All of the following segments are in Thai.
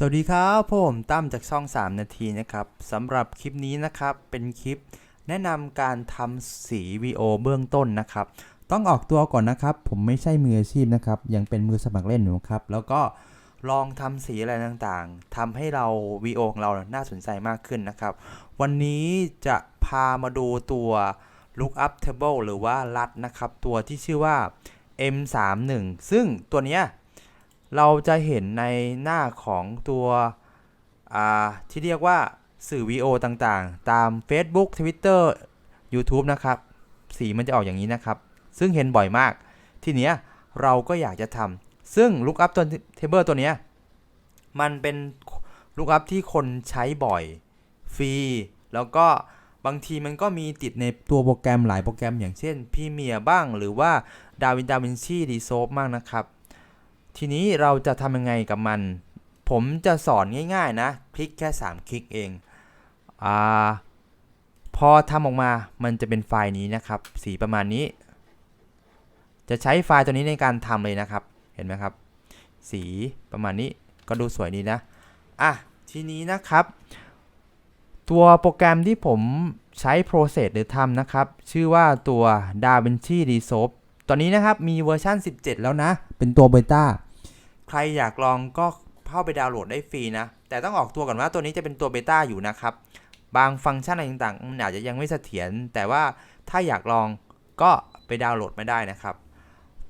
สวัสดีครับผมตั้มจากช่อง 3 นาทีนะครับสำหรับคลิปนี้นะครับเป็นคลิปแนะนำการทำสี VO เบื้องต้นนะครับ ต้องออกตัวก่อนนะครับ ผมไม่ใช่มืออาชีพนะครับยังเป็นมือสมัครเล่นอยู่ครับ แล้วก็ลองทำสีอะไรต่างๆทำให้เรา VO ของเราน่าสนใจมากขึ้นนะครับ วันนี้จะพามาดูตัว lookup table หรือว่าลัดนะครับ ตัวที่ชื่อว่า M31 ซึ่งตัวเนี้ย เราจะเห็นในหน้าของตัวที่เรียกว่าสื่อวีโอต่างๆ ตาม Facebook Twitter YouTube นะครับ สีมันจะออกอย่างนี้นะครับ ซึ่งเห็นบ่อยมาก ทีเนี้ยเราก็อยากจะทำซึ่ง Lookup ตัว Table ตัวเนี้ยมันเป็น Lookup ที่คนใช้บ่อย ฟรี แล้วก็บางทีมันก็มีติดในตัวโปรแกรมหลายโปรแกรมอย่างเช่น Premiere บ้าง หรือว่า DaVinci DaVinci Resolve บ้างนะครับ ทีนี้เราจะทำยังไงกับมัน ผมจะสอนง่ายๆนะคลิกแค่ 3 คลิกเองอาพอทำออกมามันจะเป็นไฟล์นี้นะครับ สีประมาณนี้ จะใช้ไฟล์ตัวนี้ในการทำเลยนะครับ เห็นไหมครับ สีประมาณนี้ก็ดูสวยดีนะอะทีนี้นะครับ ตัวโปรแกรมที่ผมใช้ process หรือทำนะครับ ชื่อว่าตัว DaVinci Resolve ตอนนี้นะครับมีเวอร์ชัน17 แล้วนะ เป็นตัวเบต้า ใครอยากลองก็เข้าไปดาวน์โหลดได้ฟรีนะ แต่ต้องออกตัวก่อนว่าตัวนี้จะเป็นตัวเบต้าอยู่นะครับ บางฟังก์ชันอะไรต่างๆมันอาจจะยังไม่เสถียร แต่ว่าถ้าอยากลองก็ไปดาวน์โหลดไม่ได้นะครับ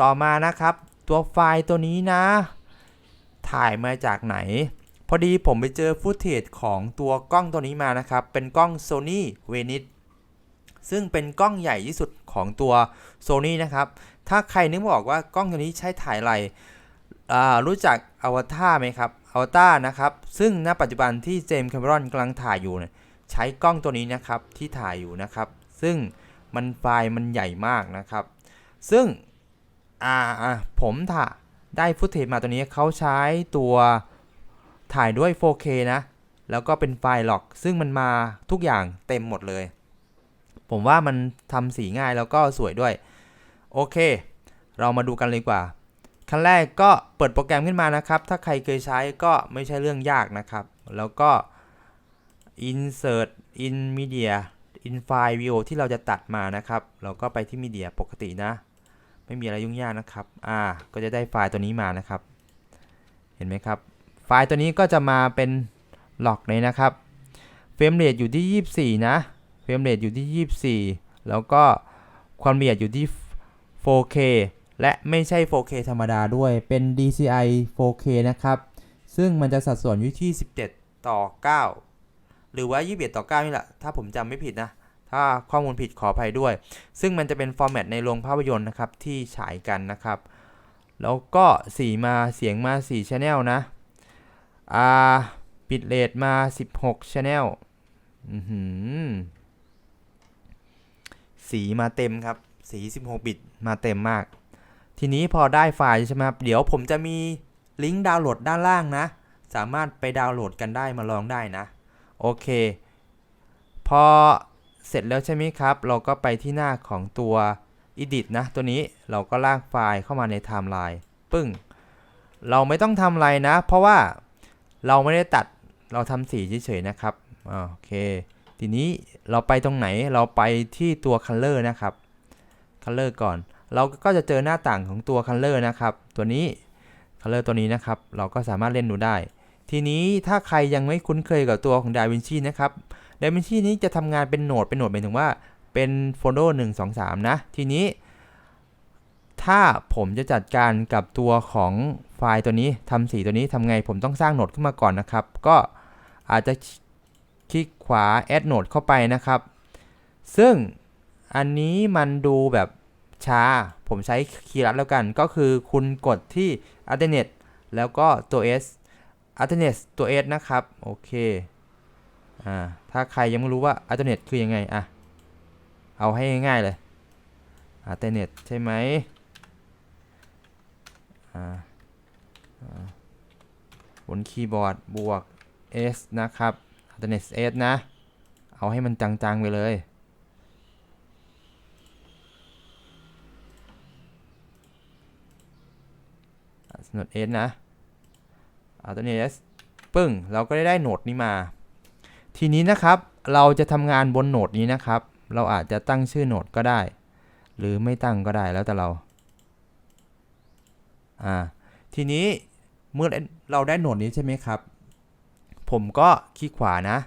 ต่อมานะครับ ตัวไฟล์ตัวนี้นะ ถ่ายมาจากไหน พอดีผมไปเจอฟุตเทจของตัวกล้องตัวนี้มานะครับ เป็นกล้อง Sony Venice ซึ่งเป็นกล้องใหญ่ที่สุดของตัว Sony นะครับ ถ้าใครนึกไม่อกว่ากล้องตัวนี้ใช้ถ่ายอะไร รู้จักอวตารไหมครับอวตารนะครับ ซึ่งณปัจจุบันที่เจมส์แคมเมรอนกำลังถ่ายอยู่เนี่ยใช้กล้องตัวนี้นะครับที่ถ่ายอยู่นะครับ ซึ่งมันไฟล์มันใหญ่มากนะครับ ซึ่งอ่าผมถ่าได้ฟุตเทจมาตัวนี้เขาใช้ตัวถ่ายด้วย 4K นะ แล้วก็เป็นไฟล์หลอก ซึ่งมันมาทุกอย่างเต็มหมดเลย ผมว่ามันทำสีง่ายแล้วก็สวยด้วย โอเค เรามาดูกันเลยกว่า ขั้นแรกก็เปิดโปรแกรมขึ้นมานะครับ ถ้าใครเคยใช้ก็ไม่ใช่เรื่องยากนะครับ แล้วก็ insert in media in file view ที่เราจะตัดมานะครับ เราก็ไปที่ media ปกตินะ ไม่มีอะไรยุ่งยากนะครับ อ่า ก็จะได้ไฟล์ตัวนี้มานะครับ เห็นไหมครับ ไฟล์ตัวนี้ก็จะมาเป็นหลอกเลยนะครับ เฟรมเรทอยู่ที่ 24 นะ เฟรมเรทอยู่ที่ 24 แล้วก็ความละเอียดอยู่ที่ 4K และไม่ใช่ 4K ธรรมดาด้วย เป็น DCI 4K นะครับ ซึ่งมันจะสัดส่วนอยู่ที่ 17 ต่อ 9 หรือว่า 21 ต่อ 9 นี่แหละ ถ้าผมจำไม่ผิดนะ ถ้าข้อมูลผิดขออภัยด้วย ซึ่งมันจะเป็นฟอร์แมตในโรงภาพยนตร์นะครับ ที่ฉายกันนะครับ แล้วก็สีมาเสียงมา4 Channel นะ อ่าบิตเรทมา 16 Channel อือหือสีมาเต็มครับ สี 16 บิตมาเต็มมาก ทีนี้พอได้ไฟล์ใช่ไหมครับเดี๋ยวผมจะมีลิงก์ดาวน์โหลดด้านล่างนะ สามารถไปดาวน์โหลดกันได้มาลองได้นะ โอเค พอเสร็จแล้วใช่ไหมครับ เราก็ไปที่หน้าของตัว edit นะ ตัวนี้เราก็ลากไฟล์เข้ามาในไทม์ไลน์ปึ้ง เราไม่ต้องทำอะไรนะ เพราะว่าเราไม่ได้ตัดเราทำสีเฉยๆนะครับโอเค ทีนี้เราไปตรงไหนเราไปที่ตัว Color นะครับ Color ก่อน เราก็จะเจอหน้าต่างของตัว Color นะครับ ตัวนี้ Color ตัวนี้นะครับ เราก็สามารถเล่นดูได้ ทีนี้ถ้าใครยังไม่คุ้นเคยกับตัวของ DaVinci นะครับ DaVinci นี้จะทำงานเป็นโหนด เป็นโหนดหมายถึงว่าเป็นโฟลเดอร์1 2 3 นะ ทีนี้ ถ้าผมจะจัดการกับตัวของไฟล์ตัวนี้ทำสีตัวนี้ทำไงผมต้องสร้างโหนดขึ้นมาก่อนนะครับ ก็อาจจะคลิกขวา add node เข้าไปนะครับ ซึ่งอันนี้มันดูแบบ ชา ผมใช้คีย์ลัดแล้วกัน ก็คือคุณกดที่ alternate แล้วก็ตัว s alternate ตัว s นะครับ โอเค อ่า ถ้าใครยังไม่รู้ว่า alternate คือยังไง อะ เอาให้ง่ายๆเลย alternate ใช่ไหมอ่าอ่าบนคีย์บอร์ดบวก s นะครับ alternate s นะ เอาให้มันจังๆไปเลย alternate s นะ alternate s ปึ้ง เราก็ได้ได้โหนดนี้มา ทีนี้นะครับเราจะทำงานบนโหนดนี้นะครับ เราอาจจะตั้งชื่อโหนดก็ได้ หรือไม่ตั้งก็ได้แล้วแต่เราอ่าทีนี้เมื่อเราได้โหนดนี้ใช่ไหมครับ ผมก็คลิกขวานะ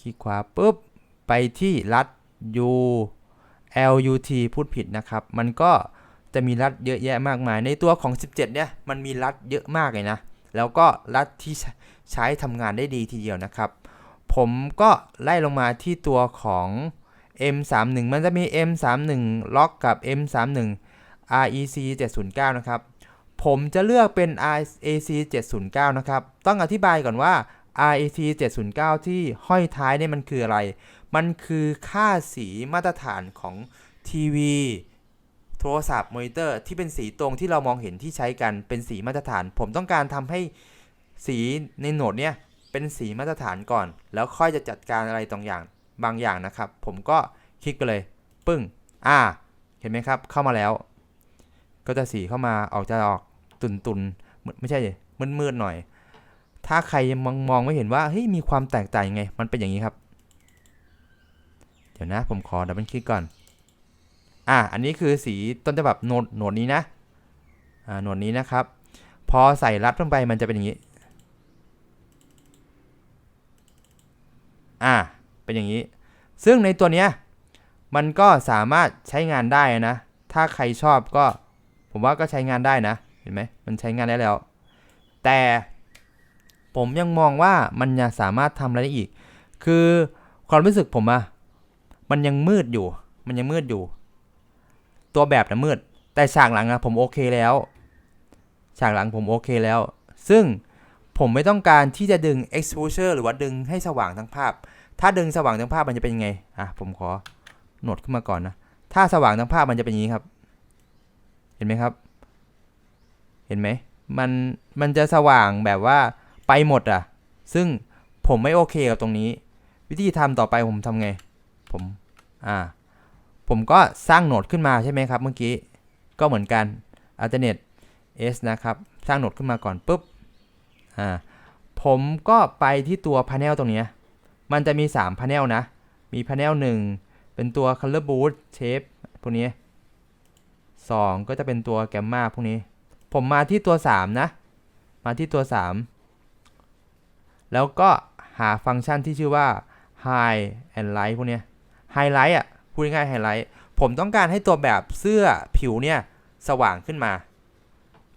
คลิกขวาปุ๊บ ไปที่รัด U L U T พูดผิดนะครับ มันก็ จะมีรัดเยอะแยะมากมาย ในตัวของ 17 เนี่ยมันมีรัดเยอะมากเลยนะ แล้วก็รัดที่ใช้ทำงานได้ดีทีเดียวนะครับ ผมก็ไล่ลงมาที่ตัวของ M31 มันจะมี M31 ล็อกกับ M31 REC 709 นะครับ ผมจะเลือกเป็น RAC 709 นะครับ ต้องอธิบายก่อนว่า RAC 709 ที่ห้อยท้ายเนี่ยมันคืออะไร มันคือค่าสีมาตรฐานของทีวี โทรศัพท์มอนิเตอร์ที่เป็นสีตรงที่เรามองเห็นที่ใช้กันเป็นสีมาตรฐาน ผมต้องการทำให้สีในโหนดเนี่ยเป็นสีมาตรฐานก่อน แล้วค่อยจะจัดการอะไรตรงอย่างบางอย่างนะครับ ผมก็คลิกไปเลย ปึ้ง อ่า เห็นไหมครับ เข้ามาแล้ว ก็จะสีเข้ามาออกจะออกตุนตุนๆไม่ใช่มืดมืดๆหน่อย ถ้าใครมองมองไม่เห็นว่าเฮ้ยมีความแตกต่างยังไง มันเป็นอย่างนี้ครับ เดี๋ยวนะผมขอดับเบิลคลิกก่อน อะอันนี้คือสีต้นฉบับโหนดโหนดนี้นะอ่าโหนดนี้นะครับ พอใส่รัดลงไปมันจะเป็นอย่างนี้อ่าเป็นอย่างนี้ ซึ่งในตัวเนี้ยมันก็สามารถใช้งานได้นะ ถ้าใครชอบก็ ผมว่าก็ใช้งานได้นะ เห็นไหมมันใช้งานได้แล้ว แต่ผมยังมองว่ามันยังสามารถทำอะไรได้อีก คือความรู้สึกผมอะมันยังมืดอยู่ มันยังมืดอยู่ ตัวแบบนะมืด แต่ฉากหลังอะผมโอเคแล้ว ฉากหลังผมโอเคแล้ว ซึ่งผมไม่ต้องการที่จะดึง exposure หรือว่าดึงให้สว่างทั้งภาพ ถ้าดึงสว่างทั้งภาพมันจะเป็นยังไง อะ ผมขอโหนดขึ้นมาก่อนนะ ถ้าสว่างทั้งภาพมันจะเป็นอย่างนี้ครับ เห็นไหมครับ เห็นไหม มัน มันจะสว่างแบบว่าไปหมดอะ ซึ่งผมไม่โอเคกับตรงนี้ วิธีทำต่อไปผมทำไง ผม อ่า ผมก็สร้างโหนดขึ้นมาใช่ไหมครับเมื่อกี้ ก็เหมือนกัน alternate s นะครับ สร้างโหนดขึ้นมาก่อนปุ๊บ อ่า ผมก็ไปที่ตัว panel ตรงนี้ มันจะมี 3 panel นะ มี panel 1 เป็นตัว color boost shape พวกนี้ 2 ก็จะเป็นตัว gamma พวกนี้ ผมมาที่ตัว 3 นะ มาที่ตัว 3 แล้วก็หาฟังก์ชันที่ชื่อว่า high and light พวกนี้ highlight อะ พูดง่ายๆ highlight ผมต้องการให้ตัวแบบเสื้อผิวเนี่ยสว่างขึ้นมา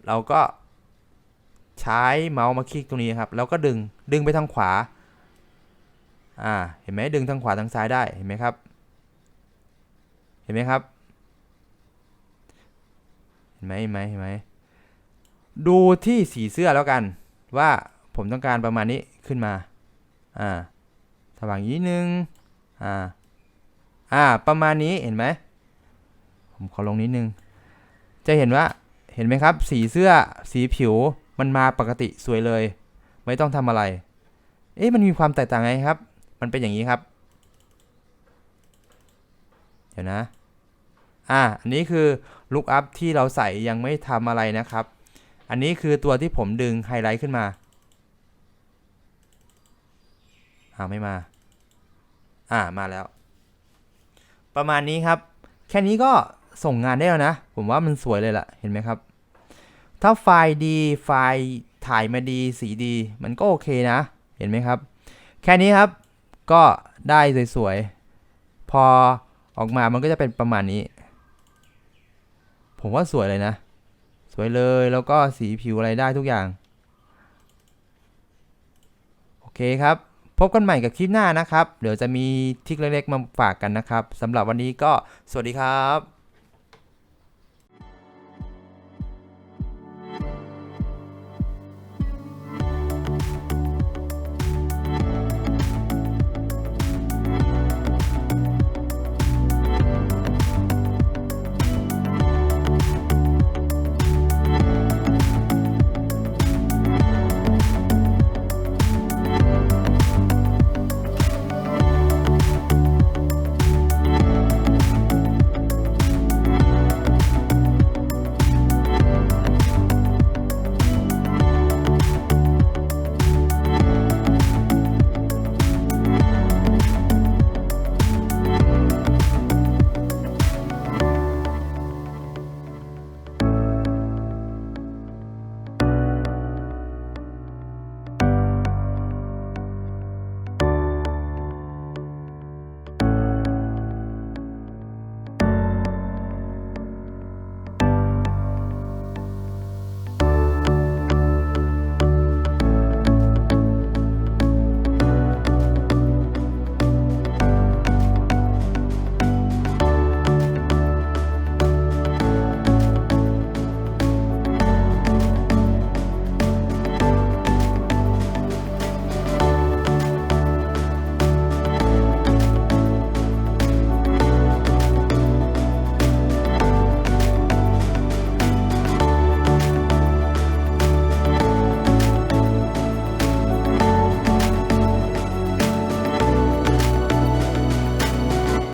เราก็ใช้เมาส์มาคลิกตรงนี้ครับ แล้วก็ดึง ดึงไปทางขวา อ่า เห็นไหมดึงทางขวาทางซ้ายได้ เห็นไหมครับ เห็นไหมครับ เห็นไหมเห็นไหมเห็นไหมดูที่สีเสื้อแล้วกัน ว่าผมต้องการประมาณนี้ขึ้นมา อ่าสว่างนิดนึง อ่า อ่า ประมาณนี้เห็นไหม ผมขอลงนิดนึง จะเห็นว่า เห็นไหมครับ สีเสื้อ สีผิว มันมาปกติสวยเลย ไม่ต้องทำอะไร เอ๊ะ มันมีความแตกต่างไงครับ มันเป็นอย่างนี้ครับ เดี๋ยวนะ อ่า อันนี้คือ look up ที่เราใส่ยังไม่ทำอะไรนะครับ อันนี้คือตัวที่ผมดึงไฮไลท์ขึ้นมา อ่า ไม่มา อ่า มาแล้ว ประมาณนี้ครับ แค่นี้ก็ส่งงานได้แล้วนะ ผมว่ามันสวยเลยล่ะ เห็นไหมครับ ถ้าไฟล์ดีไฟล์ถ่ายมาดีสีดี มันก็โอเคนะ เห็นไหมครับ แค่นี้ครับก็ได้สวยๆ พอออกมามันก็จะเป็นประมาณนี้ ผมว่าสวยเลยนะ สวยเลยแล้วก็สีผิวอะไรได้ทุกอย่าง โอเคครับ พบกันใหม่กับคลิปหน้านะครับ เดี๋ยวจะมีทิกเล็กๆมาฝากกันนะครับสำหรับวันนี้ก็สวัสดีครับ